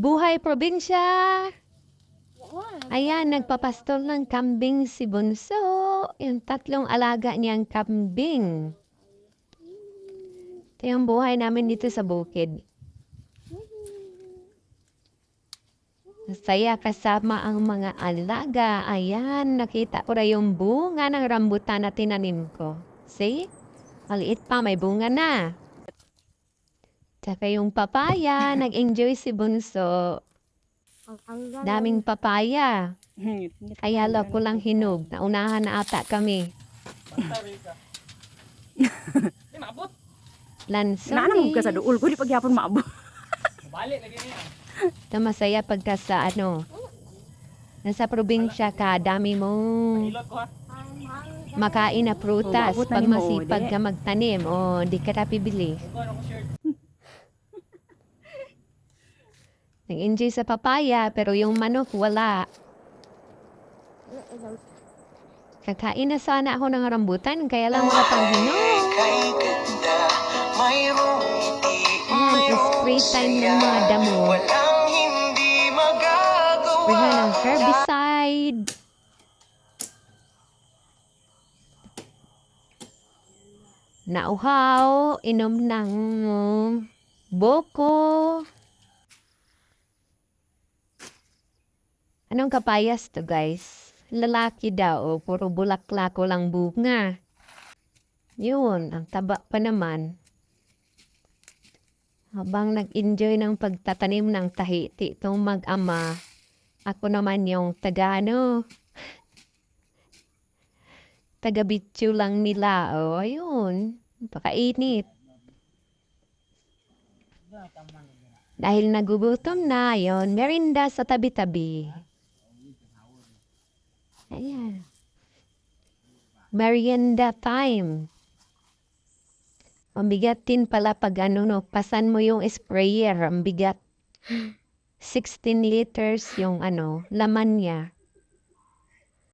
Buhay probinsya! Ayan, nagpapastol ng kambing si Bunso. Yung tatlong alaga niyang kambing. Ito yung buhay namin dito sa bukid. Saya kasama ang mga alaga. Ayan, nakita ko na yung bunga ng rambutan na tinanim ko. See? Maliit pa, may bunga na. Tsaka yung papaya, nag-enjoy si Bunso. Daming papaya. Kaya lo ko lang hinog. Naunahan na ata kami. Lansoni. Naanam ka sa duol ko, di pagyapon maabot. Balik lagi niya. Ito masaya pagka sa ano. Nasa probinsya ka, dami mong Ilot ko ha. makain na prutas. Oh, Pag masipag ka magtanim, o di ka na pibili. Kung ano ko shirt. Nag-enjoy sa papaya, pero yung manok wala. Kakain na sana ako ng rambutan, kaya lang wala pang hinog. Ayan, is free time ng mga damo. Walang hindi magagawa Spray ng herbicide. Nauhaw, inom ng boko. Anong kapayas to guys? Lalaki daw, o puro bulaklako lang bunga. Yun, ang taba pa naman. Habang nag-enjoy ng pagtatanim ng tahiti itong mag-ama, ako naman yung taga ano, taga bitchu lang nila. O, ayun, pakainit. Dahil nagugutom na, yon merinda sa tabi-tabi. Ayan. Merienda time. Ang bigat din pala pag ano no, pasan mo yung sprayer, ang bigat. 16 liters yung ano, laman niya.